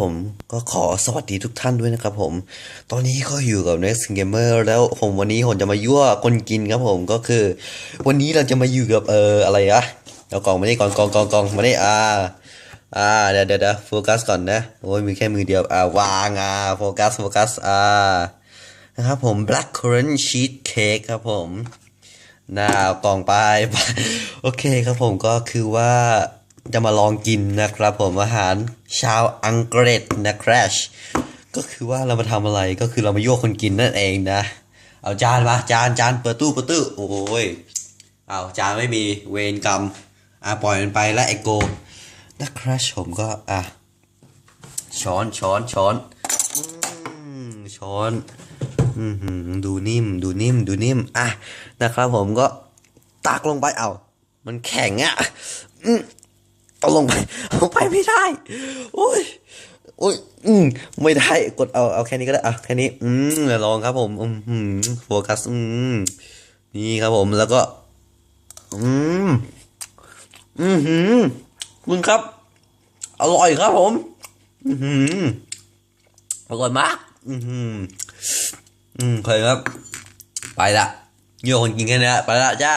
ผมก็ขอสวัสดีทุกท่านด้วยนะครับผม ตอนนี้ก็อยู่กับ Next Gamer แล้วผมวันนี้ผมจะมายั่วคนกินครับผมก็คือ วันนี้เราจะมาอยู่กับเอออะไรอะเอากล่องมานี่ก่อนกล่องกล่องกล่องมานี่อ่าอ่าเดี๋ยวเดี๋ยวเดี๋ยวโฟกัสก่อนนะโอ้ยมีแค่มือเดียวอ่าวางอ่าโฟกัสโฟกัสอ่านะครับผม black currant cheese cake ครับผมน่ากล่องไป โอเคครับผมก็คือว่า จะมาลองกินนะครับผมอาหารชาวอังกฤษนะครชก็คือว่าเรามาทำอะไรก็คือเรามายั่วคนกินนั่นเองนะ เอาจานมาจานจานเปิดตู้เปิดตู้โอ้ยเอาจานไม่มีเวรกรรมอะปล่อยมันไปและไอโกนะครับผมก็อะช้อนช้อนช้อนช้อนอือหือดูนิ่มดูนิ่มดูนิ่มอะนะครับผมก็ตักลงไปเอามันแข็งอะ เอาลงไปเอาไปไม่ได้โอ้ยโอ้ยอืมไม่ได้กดเอาเอาแค่นี้ก็ได้อะแค่นี้ อืมลองครับผมอืมโฟกัสอืมนี่ครับผมแล้วก็ อืมอือหือคุณครับ อร่อยครับผม อือหืออร่อยมาก อือหืออืมเคยครับ ไปละเยอะคนกินแค่นี้ละไปละจ้า